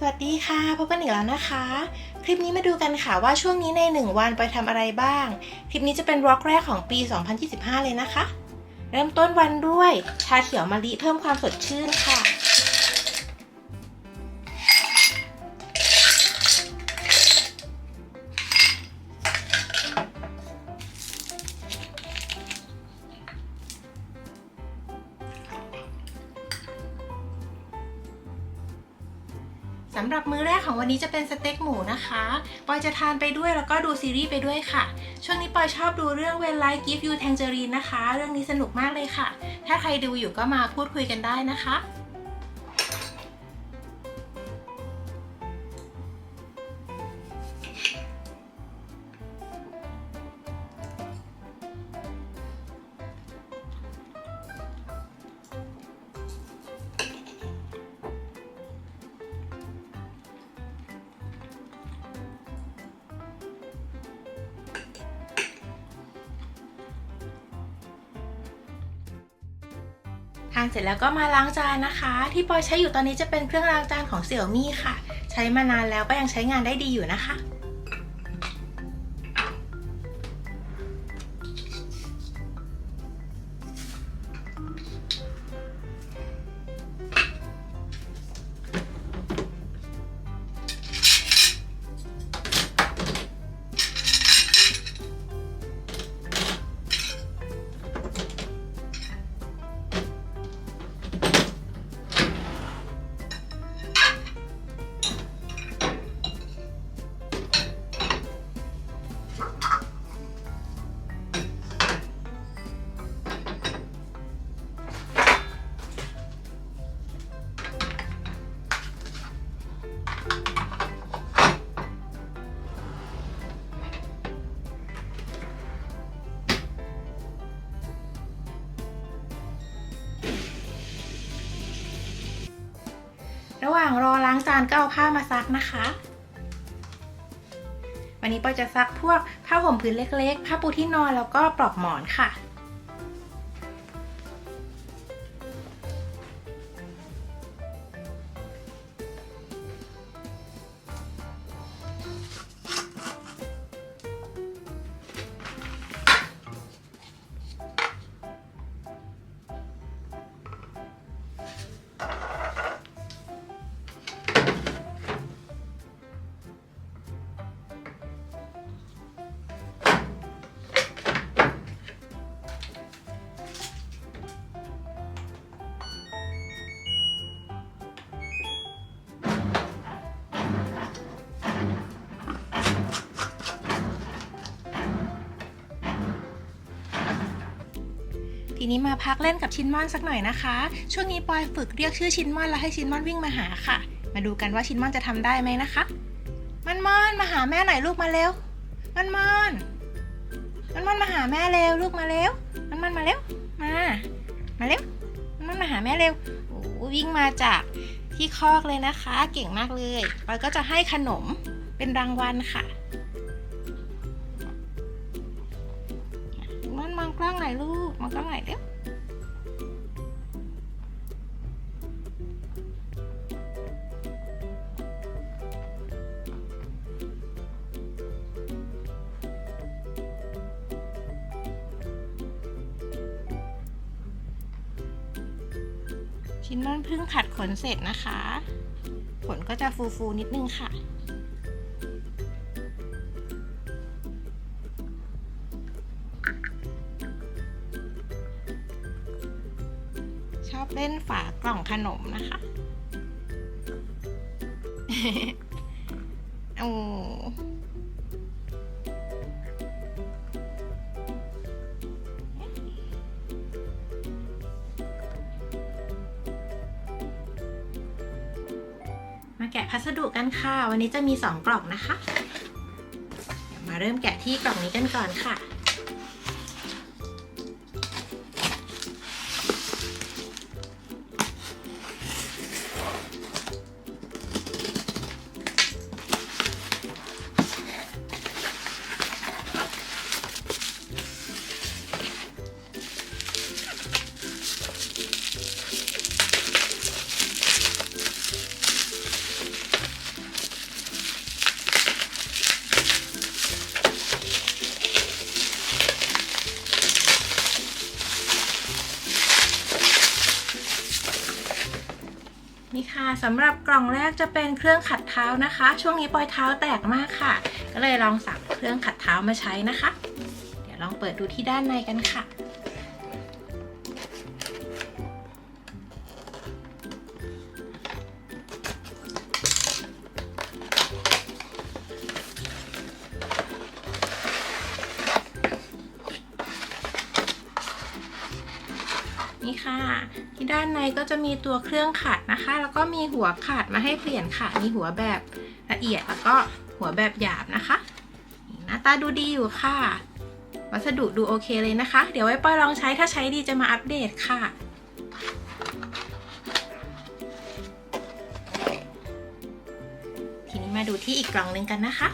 สวัสดีค่ะพบกันอีกแล้วนะคะ คลิปนี้มาดูกันค่ะว่าช่วงนี้ใน 1 วันไปทำอะไรบ้าง คลิปนี้จะเป็นร็อกแรกของปี 2025 เลยนะคะ เริ่มต้นวันด้วยชาเขียวมะลิเพิ่มความสดชื่นค่ะ รับมื้อแรกของวันนี้จะเป็นสเต็กหมูนะคะ ปอยจะทานไปด้วยแล้วก็ดูซีรีส์ไปด้วยค่ะ ช่วงนี้ปอยชอบดูเรื่อง When Life Give You Tangerine นะคะ เรื่องนี้สนุกมากเลยค่ะ ถ้าใครดูอยู่ก็มาพูดคุยกันได้นะคะ ทานเสร็จแล้วก็มาล้างจานนะคะ ที่ปอยใช้อยู่ตอนนี้จะเป็นเครื่องล้างจานของเสี่ยวมี่ค่ะ ใช้มานานแล้วก็ยังใช้งานได้ดีอยู่นะคะ ระหว่างรอล้างจานก็เอาผ้ามาซักนะคะ วันนี้ปอยจะซักพวกผ้าห่มผืนเล็กๆ ผ้าปูที่นอนแล้วก็ปลอกหมอนค่ะ นี้มาพักเล่นกับชินมอนสักหน่อยนะคะ ช่วงนี้ปอยฝึกเรียกชื่อชินมอนแล้วให้ชินมอนวิ่งมาหาค่ะ มาดูกันว่าชินมอนจะทำได้ไหมนะคะ มันมอนมาหาแม่หน่อยลูกมาเร็ว มันมอน มันมอนมาหาแม่เร็วลูกมาเร็ว มันมอนมาเร็ว มา มาเร็ว มันมอนมาหาแม่เร็ว โอ้วิ่งมาจากที่คอกเลยนะคะ เก่งมากเลยปอยก็จะให้ขนมเป็นรางวัลค่ะ มองกล้องหน่อยเร็วชิ้นมันเพิ่งขัดขนเสร็จนะคะ ขนก็จะฟูๆนิดนึงค่ะ เล่นฝากล่องขนมนะคะ โอ้มาแกะพัสดุกันค่ะ วันนี้จะมี 2 กล่องนะคะ มาเริ่มแกะที่กล่องนี้กันก่อนค่ะ สำหรับกล่องแรกจะเป็นเครื่องขัดเท้านะคะ ช่วงนี้ปอยเท้าแตกมากค่ะ ก็เลยลองสั่งเครื่องขัดเท้ามาใช้นะคะ เดี๋ยวลองเปิดดูที่ด้านในกันค่ะ ที่ด้านในก็จะมีตัวเครื่องขัดนะคะ แล้วก็มีหัวขัดมาให้เปลี่ยนค่ะ มีหัวแบบละเอียดแล้วก็หัวแบบหยาบนะคะ หน้าตาดูดีอยู่ค่ะ วัสดุดูโอเคเลยนะคะ เดี๋ยวไว้ปอยลองใช้ถ้าใช้ดีจะมาอัปเดตค่ะทีนี้มาดูที่อีกกล่องหนึ่งกันนะคะ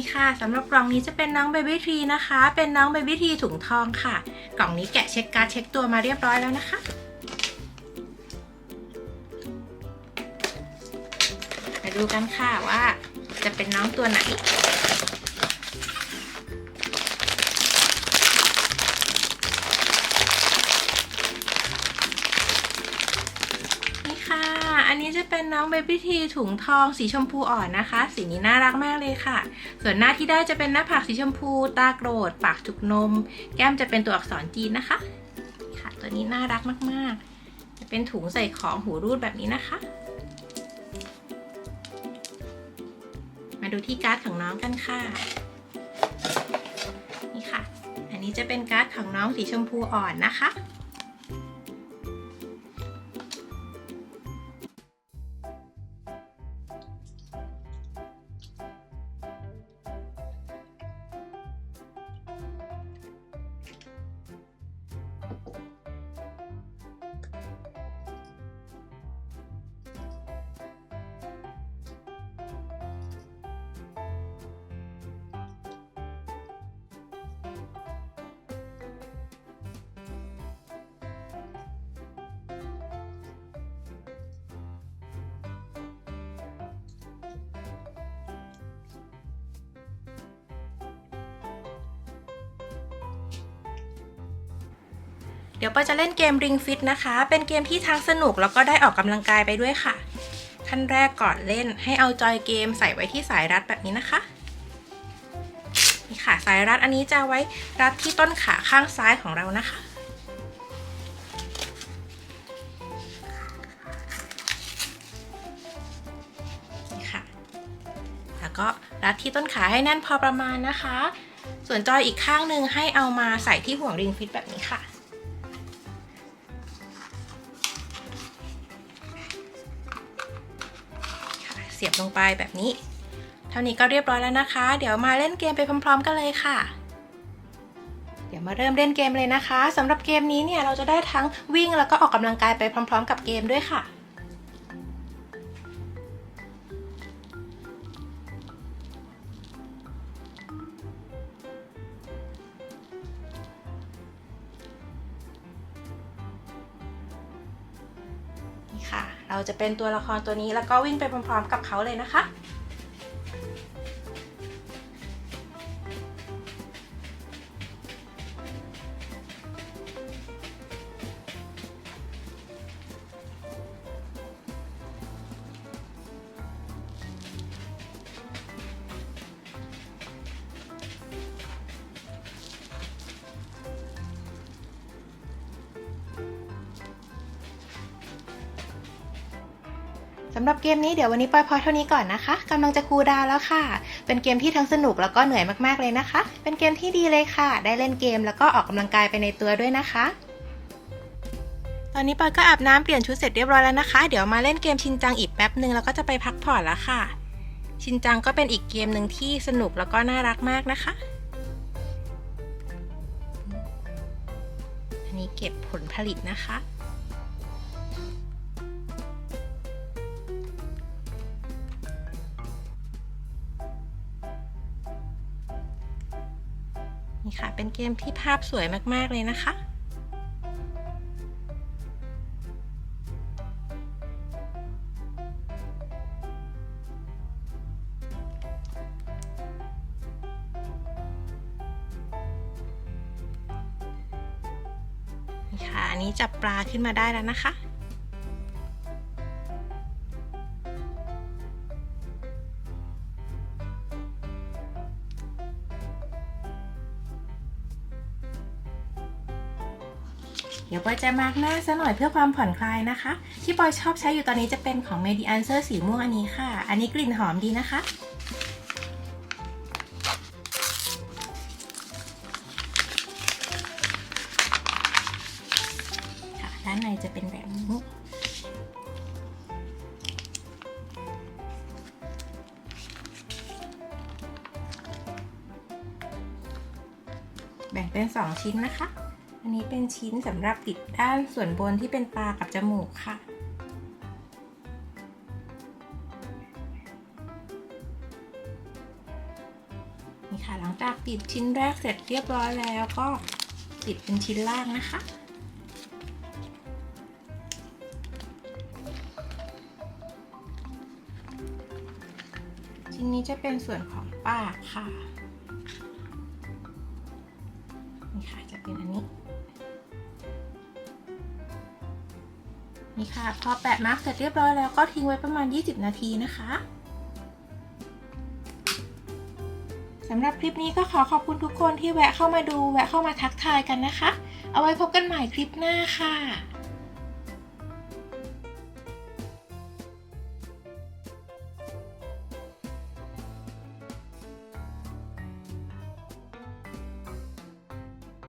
ีค่ะสำหรับกล่องนี้จะเป็นน้องเบบี้ทรีนะคะ เป็นน้องเบบี้ทรีถุงทองค่ะ กล่องนี้แกะเช็คการ์ดเช็คตัวมาเรียบร้อยแล้วนะคะ มาดูกันค่ะว่าจะเป็นน้องตัวไหน เป็นน้องเบบี้ทีถุงทองสีชมพูอ่อนนะคะ สีนี้น่ารักมากเลยค่ะ ส่วนหน้าที่ได้จะเป็นหน้าผากสีชมพู ตาโกรธ ปากจุกนม แก้มจะเป็นตัวอักษรจีนนะคะ ค่ะ ตัวนี้น่ารักมากๆ จะเป็นถุงใส่ของหูรูดแบบนี้นะคะ มาดูที่การ์ดของน้องกันค่ะ นี่ค่ะ อันนี้จะเป็นการ์ดของน้องสีชมพูอ่อนนะคะ เดี๋ยวปอยจะเล่นเกม Ring Fit นะคะ เป็นเกมที่ทั้งสนุกแล้วก็ได้ออกกำลังกายไปด้วยค่ะ ขั้นแรกก่อนเล่นให้เอาจอยเกมใส่ไว้ที่สายรัดแบบนี้นะคะ นี่ค่ะสายรัดอันนี้จะไว้รัดที่ต้นขาข้างซ้ายของเรานะคะ นี่ค่ะ แล้วก็รัดที่ต้นขาให้แน่นพอประมาณนะคะ ส่วนจอยอีกข้างหนึ่งให้เอามาใส่ที่ห่วงริงฟิตแบบนี้ค่ะ ลงไปแบบนี้ เท่านี้ก็เรียบร้อยแล้วนะคะ เดี๋ยวมาเล่นเกมไปพร้อม ๆ กันเลยค่ะ เดี๋ยวมาเริ่มเล่นเกมเลยนะคะสำหรับเกมนี้เนี่ยเราจะได้ทั้งวิ่งแล้วก็ออกกำลังกายไปพร้อม ๆ กับเกมด้วยค่ะ เราจะเป็นตัวละครตัวนี้แล้วก็วิ่งไปพร้อมๆกับเขาเลยนะคะำหรับเกมนี้เดี๋ยววันนี้ปอยพอเท่านี้ก่อนนะคะกำลังจะคูดาวแล้วค่ะ เป็นเกมที่ทั้งสนุกแล้วก็เหนื่อยมากๆเลยนะคะ เป็นเกมที่ดีเลยค่ะ ได้เล่นเกมแล้วก็ออกกำลังกายไปในตัวด้วยนะคะ ตอนนี้ปอยก็อาบน้ำเปลี่ยนชุดเสร็จเรียบร้อยแล้วนะคะ เดี๋ยวมาเล่นเกมชินจังอีกแป๊บหนึ่งแล้วก็จะไปพักผ่อนแล้วค่ะ ชินจังก็เป็นอีกเกมหนึ่งที่สนุกแล้วก็น่ารักมากนะคะอันนี้เก็บผลผลิตนะคะ นี่ค่ะ เป็นเกมที่ภาพสวยมาก ๆ เลยนะคะ นี่ค่ะ อันนี้จับปลาขึ้นมาได้แล้วนะคะ เดี๋ยวปอยจะมาร์กหน้าซะหน่อยเพื่อความผ่อนคลายนะคะ ที่ปอยชอบใช้อยู่ตอนนี้จะเป็นของ Medi Answer สีม่วงอันนี้ค่ะ อันนี้กลิ่นหอมดีนะคะค่ะด้านในจะเป็นแบบนี้แบ่งเป็น 2 ชิ้นนะคะ อันนี้เป็นชิ้นสำหรับติดด้านส่วนบนที่เป็นตากับจมูกค่ะ นี่ค่ะหลังจากติดชิ้นแรกเสร็จเรียบร้อยแล้วก็ติดเป็นชิ้นล่างนะคะชิ้นนี้จะเป็นส่วนของปากค่ะ นี่ค่ะ จะเป็นอันนี้ นี่ค่ะ พอแปะมาร์กเสร็จเรียบร้อยแล้วก็ทิ้งไว้ประมาณ 20 นาทีนะคะสำหรับคลิปนี้ก็ขอขอบคุณทุกคนที่แวะเข้ามาดู แวะเข้ามาทักทายกันนะคะ เอาไว้พบกันใหม่คลิปหน้าค่ะ